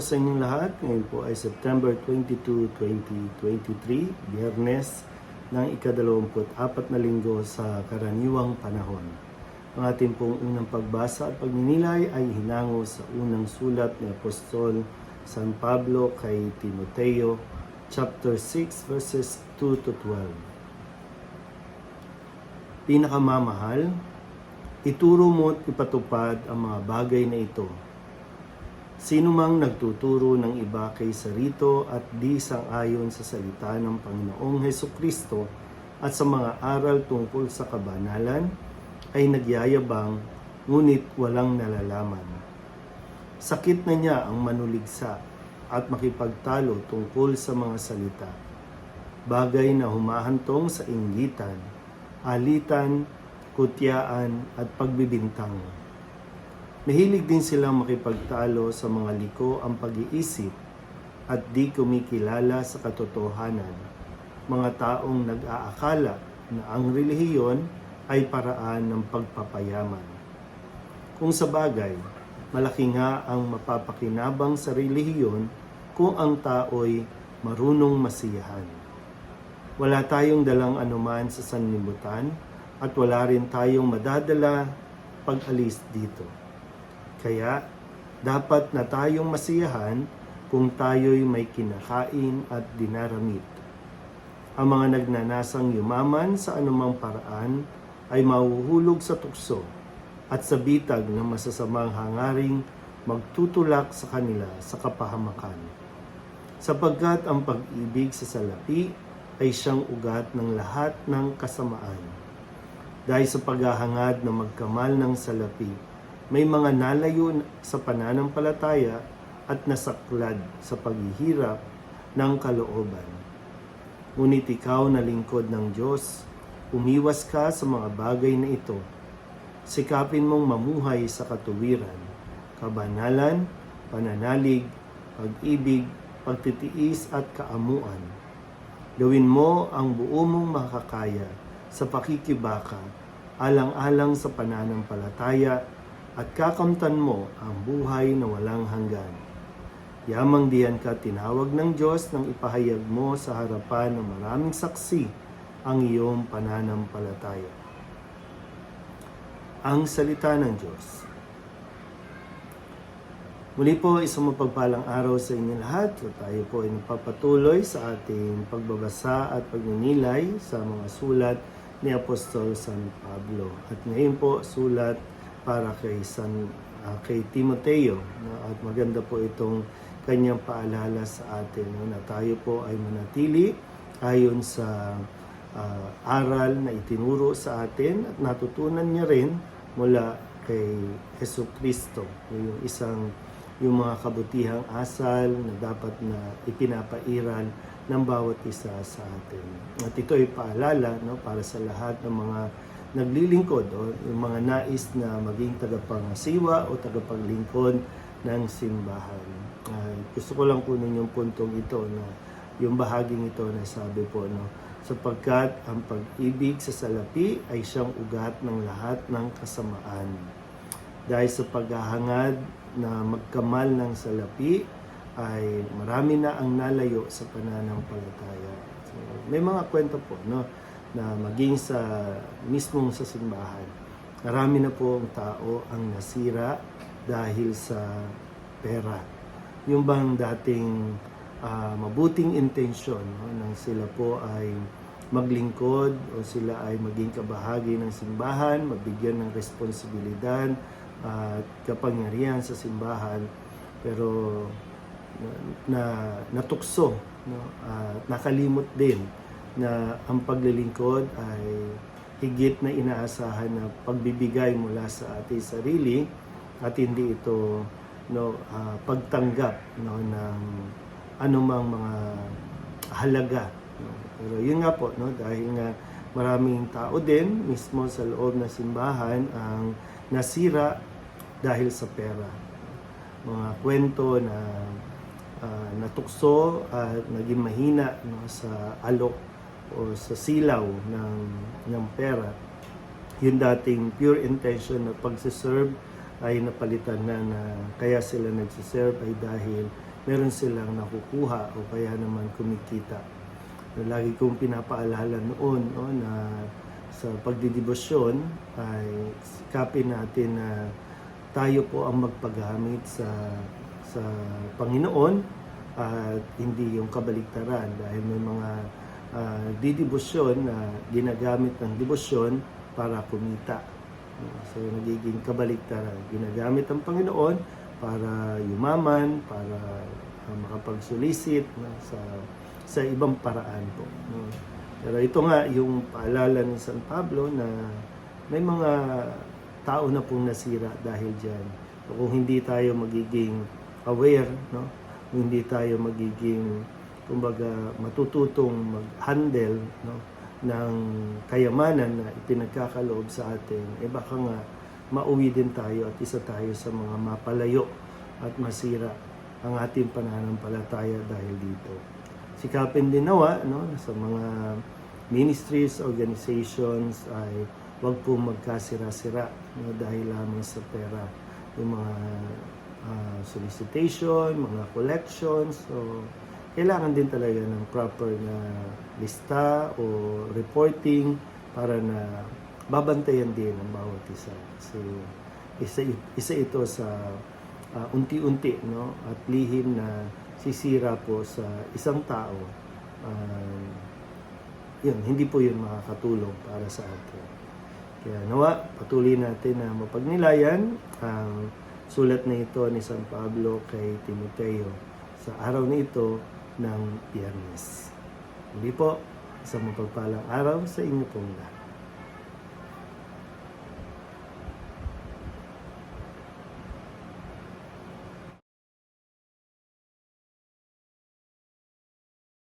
sa inyong lahat. Ngayon po ay September 22, 2023, Biyernes ng ikadalawamput apat na linggo sa karaniwang panahon. Ang ating pong unang pagbasa at pagninilay ay hinango sa unang sulat ni Apostol San Pablo kay Timoteo, chapter 6, verses 2 to 12. Pinakamamahal, ituro mo at ipatupad ang mga bagay na ito Sino mang nagtuturo ng iba kay sarito at di sang-ayon sa salita ng Panginoong Heso Kristo at sa mga aral tungkol sa kabanalan ay nagyayabang ngunit walang nalalaman. Sakit na niya ang manuligsa at makipagtalo tungkol sa mga salita. Bagay na humahantong sa inggitan, alitan, kutyaan at pagbibintang. Mahilig din silang makipagtalo sa mga liko ang pag-iisip at di kumikilala sa katotohanan. Mga taong nag-aakala na ang relihiyon ay paraan ng pagpapayaman. Kung sa bagay, malaki nga ang mapapakinabang sa relihiyon kung ang tao'y marunong masiyahan. Wala tayong dalang anuman sa sanlibutan at wala rin tayong madadala pag-alis dito. Kaya dapat na tayong masiyahan kung tayo'y may kinakain at dinaramit. Ang mga nagnanasang yumaman sa anumang paraan ay mahuhulog sa tukso at sa bitag ng masasamang hangaring magtutulak sa kanila sa kapahamakan. Sapagkat ang pag-ibig sa salapi ay siyang ugat ng lahat ng kasamaan. Dahil sa paghahangad na magkamal ng salapi, may mga nalayo sa pananampalataya at nasaklad sa paghihirap ng kalooban. Ngunit ikaw na lingkod ng Diyos, umiwas ka sa mga bagay na ito. Sikapin mong mamuhay sa katuwiran, kabanalan, pananalig, pag-ibig, pagtitiis at kaamuan. Gawin mo ang buo mong makakaya sa pakikibaka, alang-alang sa pananampalataya at kakamtan mo ang buhay na walang hanggan. Yamang diyan ka tinawag ng Diyos nang ipahayag mo sa harapan ng maraming saksi ang iyong pananampalataya. Ang Salita ng Diyos Muli po, isang mapagpalang araw sa inyo lahat. So, tayo po ay nagpapatuloy sa ating pagbabasa at pagninilay sa mga sulat ni Apostol San Pablo. At ngayon po, sulat para kay San uh, kay Timoteo no? at maganda po itong kanyang paalala sa atin no? na tayo po ay manatili ayon sa uh, aral na itinuro sa atin at natutunan niya rin mula kay Heso Kristo yung isang yung mga kabutihang asal na dapat na ipinapairal ng bawat isa sa atin. At ito ay paalala no, para sa lahat ng mga naglilingkod o yung mga nais na maging tagapangasiwa o tagapaglingkod ng simbahan. Uh, gusto ko lang kunin yung puntong ito na yung bahaging ito na sabi po no sapagkat ang pag-ibig sa salapi ay siyang ugat ng lahat ng kasamaan. Dahil sa paghahangad na magkamal ng salapi ay marami na ang nalayo sa pananampalataya. So, may mga kwento po no na maging sa mismong sa simbahan. Marami na po ang tao ang nasira dahil sa pera. Yung bang dating uh, mabuting intensyon no, nang sila po ay maglingkod o sila ay maging kabahagi ng simbahan, mabigyan ng responsibilidad at kapangyarihan sa simbahan pero na, na natukso no at nakalimot din na ang paglilingkod ay higit na inaasahan na pagbibigay mula sa ating sarili at hindi ito no uh, pagtanggap no ng anumang mga halaga no? pero yun nga po no dahil nga maraming tao din mismo sa loob ng simbahan ang nasira dahil sa pera. Mga kwento na uh, natukso at naging mahina no, sa alok o sa silaw ng, ng pera. Yung dating pure intention na pagsiserve ay napalitan na na kaya sila nagsiserve ay dahil meron silang nakukuha o kaya naman kumikita. Lagi kong pinapaalala noon no, na sa pagdidibosyon ay sikapin natin na tayo po ang magpagamit sa sa Panginoon at hindi yung kabaligtaran dahil may mga ah, didibosyon na ginagamit ng dibosyon para kumita. So nagiging kabaligtaran. Ginagamit ang Panginoon para yumaman, para ah, makapagsulisit no, sa sa ibang paraan po. Pero ito nga yung paalala ni San Pablo na may mga tao na pong nasira dahil diyan. So, kung hindi tayo magiging aware, no? Kung hindi tayo magiging kumbaga matututong mag-handle no ng kayamanan na ipinagkakaloob sa atin, eh baka nga mauwi din tayo at isa tayo sa mga mapalayo at masira ang ating pananampalataya dahil dito. Sikapin din nawa no, sa mga ministries, organizations ay wag po magkasira-sira no, dahil lamang sa pera. Yung mga ah, solicitation, mga collections, so kailangan din talaga ng proper na lista o reporting para na babantayan din ang bawat isa. So, isa, isa ito sa ah, unti-unti no at lihim na sisira po sa isang tao. Ah, yun, hindi po yun makakatulong para sa atin. Kaya nawa, patuloy natin na mapagnilayan ang sulat na ito ni San Pablo kay Timoteo sa araw na ito ng Biyernes. Hindi po, isang mapagpalang araw sa inyo pong lahat.